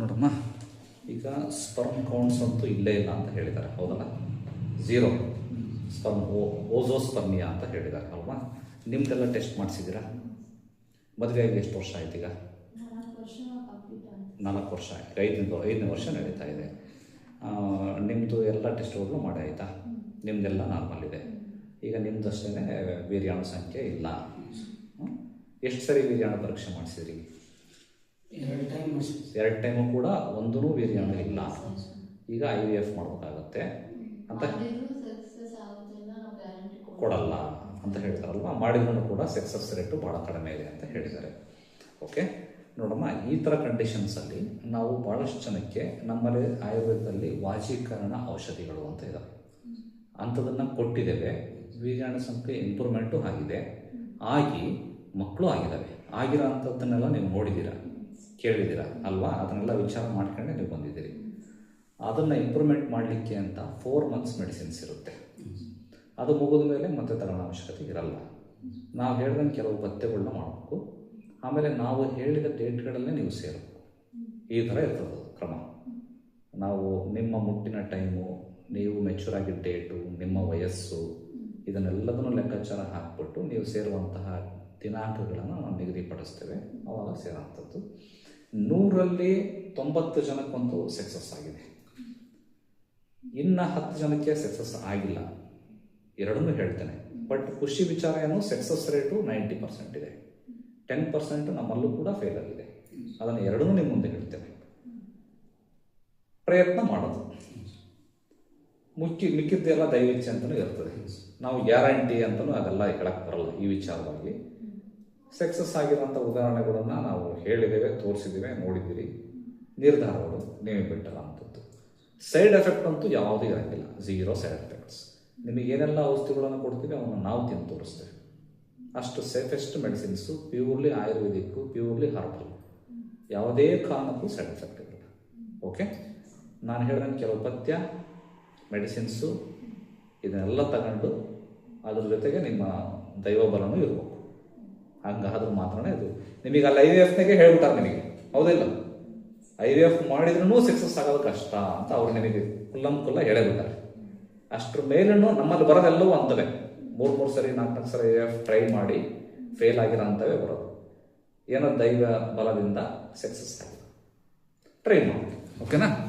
ನೋಡಮ್ಮ, ಈಗ sperm counts ಅಂತೂ ಇಲ್ಲೇ ಇಲ್ಲ ಅಂತ ಹೇಳಿದ್ದಾರೆ, ಹೌದಲ್ಲ? ಝೀರೋ ಸ್ಪರ್ಮ್ ಓಝೋಸ್ಪರ್ಮಿಯಾ ಅಂತ ಹೇಳಿದ್ದಾರೆ, ಅಲ್ವಾ? ನಿಮ್ದೆಲ್ಲ ಟೆಸ್ಟ್ ಮಾಡಿಸಿದ್ದೀರಾ? ಆಗಿ ಎಷ್ಟು ವರ್ಷ ಆಯ್ತು ಈಗ? ನಾಲ್ಕು ವರ್ಷ ಆಯ್ತು. ಐದನೇ ಐದನೇ ವರ್ಷ ನಡೀತಾ ಇದೆ. ನಿಮ್ಮದು ಎಲ್ಲ ಟೆಸ್ಟ್ಗಳು ಮಾಡಿ ಆಯಿತಾ? ನಿಮ್ಮದೆಲ್ಲ ನಾರ್ಮಲ್ ಇದೆ. ಈಗ ನಿಮ್ಮದಷ್ಟೇ ವೀರ್ಯಾಣು ಸಂಖ್ಯೆ ಇಲ್ಲ? ಎಷ್ಟು ಸರಿ ವೀರ್ಯಾಣು ಪರೀಕ್ಷೆ ಮಾಡಿಸಿದ್ರಿ? ಎರಡು ಟೈಮ್ ಮಾಡಿಸಿ ಎರಡು ಟೈಮು ಕೂಡ ಒಂದೂ ವೀರ್ಯಾಣು ಇಲ್ಲ. ಈಗ ಐ ವಿ ಎಫ್ ಮಾಡಬೇಕಾಗತ್ತೆ. ಅಂತ ಕೊಡಲ್ಲ ಅಂತ ಹೇಳ್ತಾರಲ್ವ? ಮಾಡಿದ್ರು ಕೂಡ ಸಕ್ಸಸ್ ರೇಟು ಭಾಳ ಕಡಿಮೆ ಇದೆ ಅಂತ ಹೇಳಿದ್ದಾರೆ. ಓಕೆ ನೋಡಮ್ಮ ಈ ಥರ ಕಂಡೀಷನ್ಸಲ್ಲಿ ನಾವು ಭಾಳಷ್ಟು ಜನಕ್ಕೆ ನಮ್ಮಲ್ಲಿ ಆಯುರ್ವೇದದಲ್ಲಿ ವಾಜೀಕರಣ ಔಷಧಿಗಳು ಅಂತ ಇದ್ದಾವೆ ಅಂಥದನ್ನು ಕೊಟ್ಟಿದ್ದೇವೆ. ವೀರ್ಯಾಣ ಸಂಖ್ಯೆ ಇಂಪ್ರೂವ್ಮೆಂಟು ಆಗಿದೆ. ಆಗಿ ಮಕ್ಕಳು ಆಗಿದ್ದಾವೆ. ಆಗಿರೋ ಅಂಥದ್ದನ್ನೆಲ್ಲ ನೀವು ನೋಡಿದ್ದೀರ? ಕೇಳಿದ್ದೀರ ಅಲ್ವಾ? ಅದನ್ನೆಲ್ಲ ವಿಚಾರ ಮಾಡ್ಕೊಂಡೆ ನೀವು ಬಂದಿದ್ದೀರಿ. ಅದನ್ನು ಇಂಪ್ರೂವ್ಮೆಂಟ್ ಮಾಡಲಿಕ್ಕೆ ಅಂತ ಫೋರ್ ಮಂತ್ಸ್ ಮೆಡಿಸಿನ್ಸ್ ಇರುತ್ತೆ. ಅದು ಮುಗಿದ ಮೇಲೆ ಮತ್ತೆ ತಗೊಳ್ಳೋ ಅವಶ್ಯಕತೆ ಇರಲ್ಲ. ನಾವು ಹೇಳ್ದಂಗೆ ಕೆಲವು ಪಥ್ಯಗಳನ್ನ ಮಾಡಬೇಕು. ಆಮೇಲೆ ನಾವು ಹೇಳಿದ ಡೇಟ್ಗಳಲ್ಲೇ ನೀವು ಸೇರಬೇಕು. ಈ ಥರ ಇರ್ತದೆ ಕ್ರಮ. ನಾವು ನಿಮ್ಮ ಮುಟ್ಟಿನ ಟೈಮು ನೀವು ಮೆಚೂರ್ ಆಗಿದ್ದ ಡೇಟು ನಿಮ್ಮ ವಯಸ್ಸು, ಇದನ್ನೆಲ್ಲದನ್ನು ಲೆಕ್ಕಾಚಾರ ಹಾಕ್ಬಿಟ್ಟು ನೀವು ಸೇರುವಂತಹ ದಿನಾಂಕಗಳನ್ನು ನಾವು ನಿಗದಿಪಡಿಸ್ತೇವೆ. ಅವಾಗ ಸೇರೋಂಥದ್ದು ನೂರಲ್ಲಿ ತೊಂಬತ್ತು ಜನಕ್ಕಂತೂ ಸಕ್ಸಸ್ ಆಗಿದೆ. ಇನ್ನು ಹತ್ತು ಜನಕ್ಕೆ ಸಕ್ಸಸ್ ಆಗಿಲ್ಲ. ಎರಡನ್ನೂ ಹೇಳ್ತೇನೆ. ಬಟ್ ಖುಷಿ ವಿಚಾರ ಏನು ಸಕ್ಸಸ್ ರೇಟು ನೈಂಟಿ ಪರ್ಸೆಂಟ್ ಇದೆ. ಟೆನ್ ಪರ್ಸೆಂಟ್ ನಮ್ಮಲ್ಲೂ ಕೂಡ ಫೇಲ್ ಆಗಿದೆ. ಅದನ್ನು ಎರಡನ್ನೂ ನಿಮ್ಮ ಮುಂದೆ ಹೇಳ್ತೇನೆ. ಪ್ರಯತ್ನ ಮಾಡೋದು. ಮುಕ್ಕಿ, ಮಿಕ್ಕಿದ್ದೆಲ್ಲ ದೈವಿಚ್ಛೆ ಅಂತಲೂ ಇರ್ತದೆ. ನಾವು ಗ್ಯಾರಂಟಿ ಅಂತಲೂ ಅದೆಲ್ಲ ಹೇಳಕ್ಕೆ ಬರಲ್ಲ ಈ ವಿಚಾರವಾಗಿ. ಸಕ್ಸಸ್ ಆಗಿರೋಂಥ ಉದಾಹರಣೆಗಳನ್ನು ನಾವು ಹೇಳಿದ್ದೇವೆ, ತೋರಿಸಿದ್ದೇವೆ, ನೋಡಿದ್ದೀರಿ. ನಿರ್ಧಾರಗಳು ನೀವೇ ಬಿಟ್ಟಲ್ಲ ಅಂಥದ್ದು ಸೈಡ್ ಎಫೆಕ್ಟ್ ಅಂತೂ ಯಾವುದೂ ಇರೋಂಗಿಲ್ಲ. ಝೀರೋ ಸೈಡ್ ಎಫೆಕ್ಟ್ಸ್ ನಿಮಗೆ ಏನೆಲ್ಲ ಔಷಧಿಗಳನ್ನು ಕೊಡ್ತೀವಿ, ಅವನ್ನ ನಾವು ತಿಂದು ತೋರಿಸ್ತೇವೆ. ಅಷ್ಟು safest medicines purely Ayurvedic purely herbal ಯಾವುದೇ ಕಾರಣಕ್ಕೂ ಸೈಡ್ ಎಫೆಕ್ಟ್ ಇರಲ್ಲ. ಓಕೆ ನಾನು ಹೇಳಿದಂಗೆ ಕೆಲವು ಪಥ್ಯ ಮೆಡಿಸಿನ್ಸು ಇದನ್ನೆಲ್ಲ ತಗೊಂಡು ಅದ್ರ ಜೊತೆಗೆ ನಿಮ್ಮ ದೈವಬಲನೂ ಇರಬೇಕು ಹಂಗಾದ್ರೆ ಮಾತ್ರನೇ ಇದು. ನಿಮಗೆ ಅಲ್ಲಿ ಐ ವಿ ಎಫ್ನಾಗೆ ಹೇಳ್ಬಿಟ್ಟಾರೆ ನಿಮಗೆ. ಹೌದಿಲ್ಲ? ಐ ವಿ ಎಫ್ ಮಾಡಿದ್ರೂ ಸಕ್ಸಸ್ ಆಗೋದು ಕಷ್ಟ ಅಂತ ಅವ್ರು ನಿಮಗೆ ಕುಲ್ಲಂ ಕುಲ್ಲ ಹೇಳೇಬಿಟ್ಟಾರೆ. ಅಷ್ಟ್ರ ಮೇಲೂ ನಮ್ಮಲ್ಲಿ ಬರೋದೆಲ್ಲವೂ ಅಂತವೆ. ಮೂರು ಮೂರು ಸರಿ ನಾಲ್ಕು ನಾಲ್ಕು ಸರಿ ಐ ಎಫ್ ಟ್ರೈ ಮಾಡಿ ಫೇಲ್ ಆಗಿರೋ ಅಂತವೇ ಬರೋದು. ಏನೋ ದೈವ ಬಲದಿಂದ ಸಕ್ಸಸ್ ಆಗಿದೆ. ಟ್ರೈ ಮಾಡಿ. ಓಕೆನಾ